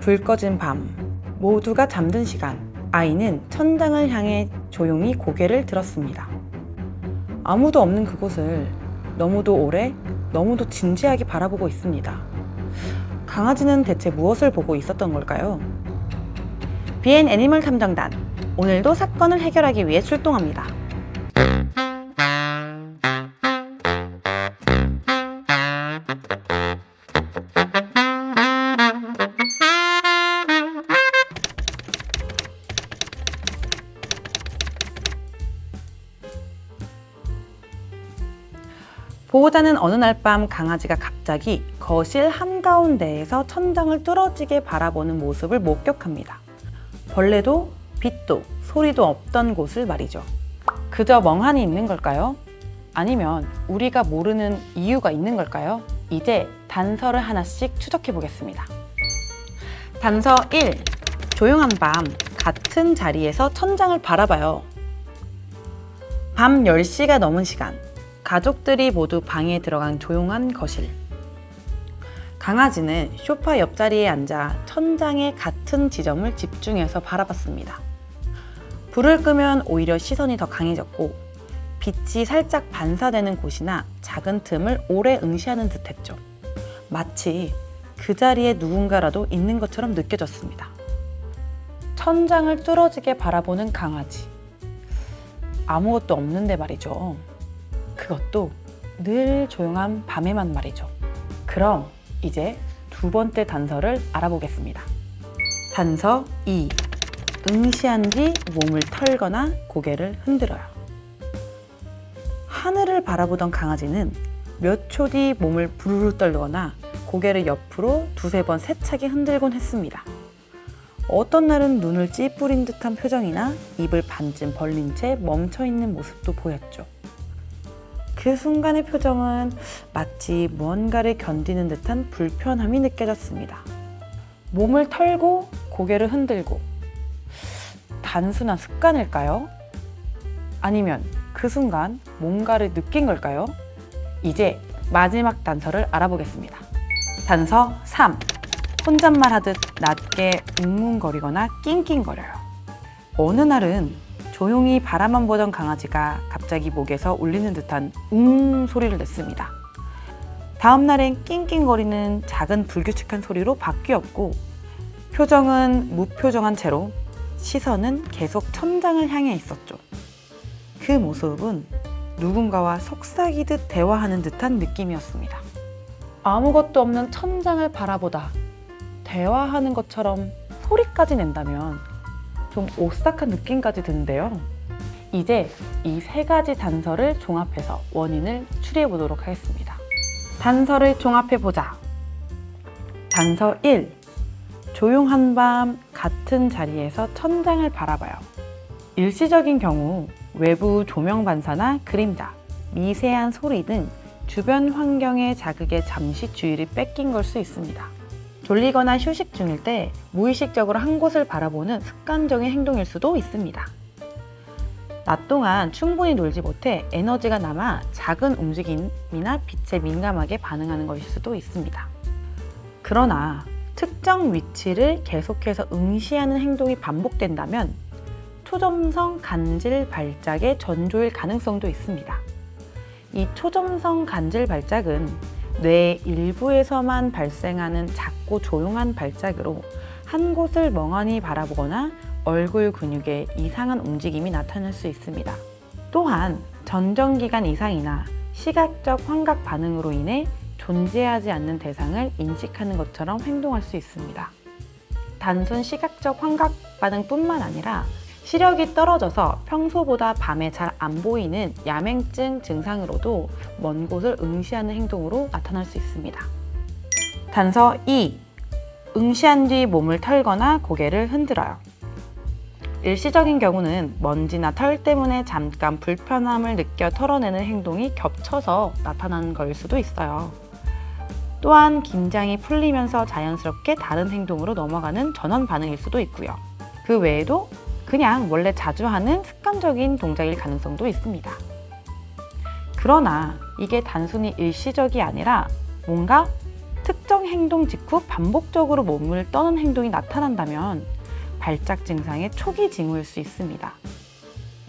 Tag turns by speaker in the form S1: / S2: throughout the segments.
S1: 불 꺼진 밤, 모두가 잠든 시간, 아이는 천장을 향해 조용히 고개를 들었습니다. 아무도 없는 그곳을 너무도 오래, 너무도 진지하게 바라보고 있습니다. 강아지는 대체 무엇을 보고 있었던 걸까요? 비엔 애니멀 탐정단, 오늘도 사건을 해결하기 위해 출동합니다. 보호자는 어느 날 밤 강아지가 갑자기 거실 한가운데에서 천장을 뚫어지게 바라보는 모습을 목격합니다. 벌레도 빛도 소리도 없던 곳을 말이죠. 그저 멍하니 있는 걸까요? 아니면 우리가 모르는 이유가 있는 걸까요? 이제 단서를 하나씩 추적해 보겠습니다. 단서 1. 조용한 밤 같은 자리에서 천장을 바라봐요. 밤 10시가 넘은 시간. 가족들이 모두 방에 들어간 조용한 거실. 강아지는 소파 옆자리에 앉아 천장의 같은 지점을 집중해서 바라봤습니다. 불을 끄면 오히려 시선이 더 강해졌고 빛이 살짝 반사되는 곳이나 작은 틈을 오래 응시하는 듯 했죠. 마치 그 자리에 누군가라도 있는 것처럼 느껴졌습니다. 천장을 뚫어지게 바라보는 강아지. 아무것도 없는데 말이죠. 그것도 늘 조용한 밤에만 말이죠. 그럼 이제 두 번째 단서를 알아보겠습니다. 단서 2. 응시한 뒤 몸을 털거나 고개를 흔들어요. 하늘을 바라보던 강아지는 몇 초 뒤 몸을 부르르 떨거나 고개를 옆으로 두세 번 세차게 흔들곤 했습니다. 어떤 날은 눈을 찌푸린 듯한 표정이나 입을 반쯤 벌린 채 멈춰 있는 모습도 보였죠. 그 순간의 표정은 마치 무언가를 견디는 듯한 불편함이 느껴졌습니다. 몸을 털고 고개를 흔들고 단순한 습관일까요? 아니면 그 순간 뭔가를 느낀 걸까요? 이제 마지막 단서를 알아보겠습니다. 단서 3. 혼잣말 하듯 낮게 웅웅거리거나 낑낑거려요. 어느 날은 조용히 바라만 보던 강아지가 갑자기 목에서 울리는 듯한 웅 소리를 냈습니다. 다음 날엔 낑낑거리는 작은 불규칙한 소리로 바뀌었고 표정은 무표정한 채로 시선은 계속 천장을 향해 있었죠. 그 모습은 누군가와 속삭이듯 대화하는 듯한 느낌이었습니다. 아무것도 없는 천장을 바라보다 대화하는 것처럼 소리까지 낸다면 좀 오싹한 느낌까지 드는데요. 이제 이 세 가지 단서를 종합해서 원인을 추리해 보도록 하겠습니다. 단서를 종합해 보자. 단서 1. 조용한 밤 같은 자리에서 천장을 바라봐요. 일시적인 경우 외부 조명 반사나 그림자, 미세한 소리 등 주변 환경의 자극에 잠시 주의를 뺏긴 걸 수 있습니다. 졸리거나 휴식 중일 때 무의식적으로 한 곳을 바라보는 습관적인 행동일 수도 있습니다. 낮 동안 충분히 놀지 못해 에너지가 남아 작은 움직임이나 빛에 민감하게 반응하는 것일 수도 있습니다. 그러나 특정 위치를 계속해서 응시하는 행동이 반복된다면 초점성 간질 발작의 전조일 가능성도 있습니다. 이 초점성 간질 발작은 뇌 일부에서만 발생하는 작고 조용한 발작으로 한 곳을 멍하니 바라보거나 얼굴 근육에 이상한 움직임이 나타날 수 있습니다. 또한 전정기간 이상이나 시각적 환각 반응으로 인해 존재하지 않는 대상을 인식하는 것처럼 행동할 수 있습니다. 단순 시각적 환각 반응뿐만 아니라 시력이 떨어져서 평소보다 밤에 잘 안 보이는 야맹증 증상으로도 먼 곳을 응시하는 행동으로 나타날 수 있습니다. 단서 2. 응시한 뒤 몸을 털거나 고개를 흔들어요. 일시적인 경우는 먼지나 털 때문에 잠깐 불편함을 느껴 털어내는 행동이 겹쳐서 나타나는 거일 수도 있어요. 또한 긴장이 풀리면서 자연스럽게 다른 행동으로 넘어가는 전원 반응일 수도 있고요. 그 외에도 그냥 원래 자주 하는 습관적인 동작일 가능성도 있습니다. 그러나 이게 단순히 일시적이 아니라 뭔가 특정 행동 직후 반복적으로 몸을 떠는 행동이 나타난다면 발작 증상의 초기 징후일 수 있습니다.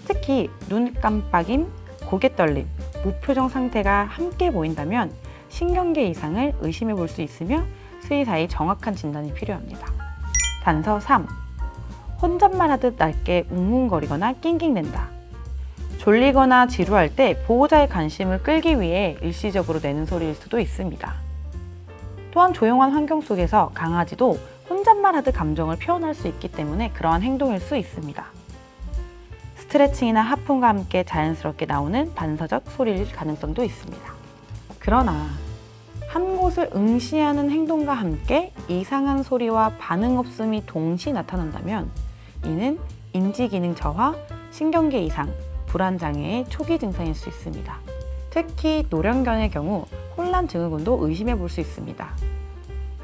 S1: 특히 눈 깜빡임, 고개 떨림, 무표정 상태가 함께 보인다면 신경계 이상을 의심해 볼 수 있으며 수의사의 정확한 진단이 필요합니다. 단서 3. 혼잣말 하듯 낮게 웅웅거리거나 낑낑댄다. 졸리거나 지루할 때 보호자의 관심을 끌기 위해 일시적으로 내는 소리일 수도 있습니다. 또한 조용한 환경 속에서 강아지도 혼잣말 하듯 감정을 표현할 수 있기 때문에 그러한 행동일 수 있습니다. 스트레칭이나 하품과 함께 자연스럽게 나오는 반사적 소리일 가능성도 있습니다. 그러나 한 곳을 응시하는 행동과 함께 이상한 소리와 반응 없음이 동시 나타난다면 이는 인지기능 저하, 신경계 이상, 불안장애의 초기 증상일 수 있습니다. 특히 노령견의 경우 혼란 증후군도 의심해 볼 수 있습니다.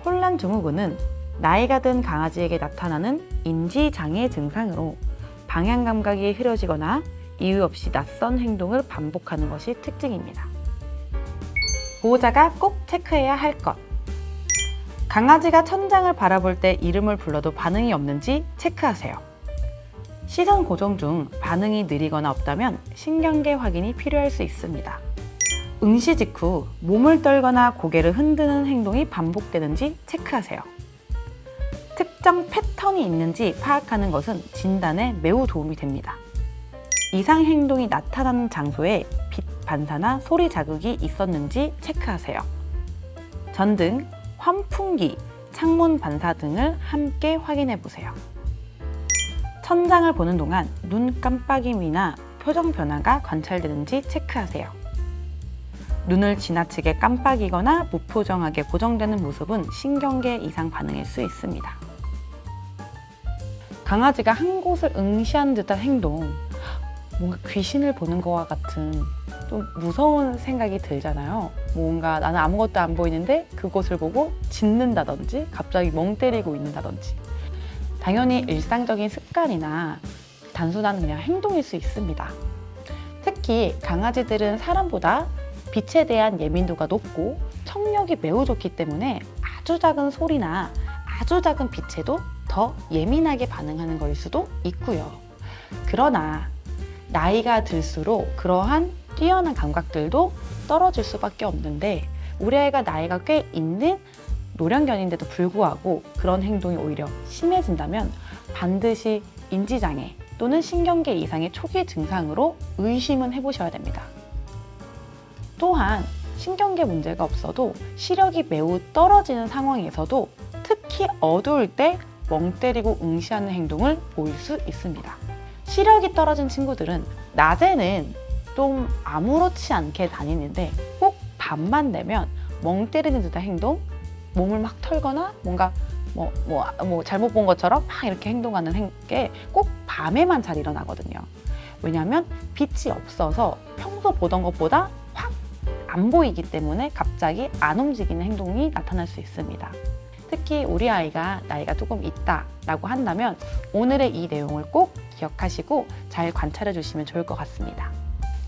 S1: 혼란 증후군은 나이가 든 강아지에게 나타나는 인지장애 증상으로 방향 감각이 흐려지거나 이유 없이 낯선 행동을 반복하는 것이 특징입니다. 보호자가 꼭 체크해야 할 것. 강아지가 천장을 바라볼 때 이름을 불러도 반응이 없는지 체크하세요. 시선 고정 중 반응이 느리거나 없다면 신경계 확인이 필요할 수 있습니다. 응시 직후 몸을 떨거나 고개를 흔드는 행동이 반복되는지 체크하세요. 특정 패턴이 있는지 파악하는 것은 진단에 매우 도움이 됩니다. 이상 행동이 나타나는 장소에 빛 반사나 소리 자극이 있었는지 체크하세요. 전등, 환풍기, 창문 반사 등을 함께 확인해 보세요. 천장을 보는 동안 눈 깜빡임이나 표정 변화가 관찰되는지 체크하세요. 눈을 지나치게 깜빡이거나 무표정하게 고정되는 모습은 신경계 이상 반응일 수 있습니다. 강아지가 한 곳을 응시하는 듯한 행동, 뭔가 귀신을 보는 것과 같은 좀 무서운 생각이 들잖아요. 뭔가 나는 아무것도 안 보이는데 그곳을 보고 짖는다든지 갑자기 멍 때리고 있는다든지. 당연히 일상적인 습관이나 단순한 그냥 행동일 수 있습니다. 특히 강아지들은 사람보다 빛에 대한 예민도가 높고 청력이 매우 좋기 때문에 아주 작은 소리나 아주 작은 빛에도 더 예민하게 반응하는 것일 수도 있고요. 그러나 나이가 들수록 그러한 뛰어난 감각들도 떨어질 수밖에 없는데 우리 아이가 나이가 꽤 있는 노령견인데도 불구하고 그런 행동이 오히려 심해진다면 반드시 인지장애 또는 신경계 이상의 초기 증상으로 의심은 해보셔야 됩니다. 또한 신경계 문제가 없어도 시력이 매우 떨어지는 상황에서도 특히 어두울 때 멍 때리고 응시하는 행동을 보일 수 있습니다. 시력이 떨어진 친구들은 낮에는 좀 아무렇지 않게 다니는데 꼭 밤만 되면 멍 때리는 듯한 행동, 몸을 막 털거나 뭔가 뭐, 뭐, 뭐 잘못 본 것처럼 막 이렇게 행동하는 게 꼭 밤에만 잘 일어나거든요. 왜냐하면 빛이 없어서 평소 보던 것보다 확 안 보이기 때문에 갑자기 안 움직이는 행동이 나타날 수 있습니다. 특히 우리 아이가 나이가 조금 있다라고 한다면 오늘의 이 내용을 꼭 기억하시고 잘 관찰해 주시면 좋을 것 같습니다.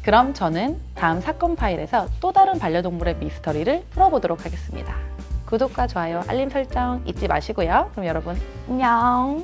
S1: 그럼 저는 다음 사건 파일에서 또 다른 반려동물의 미스터리를 풀어보도록 하겠습니다. 구독과 좋아요, 알림 설정 잊지 마시고요. 그럼 여러분 안녕!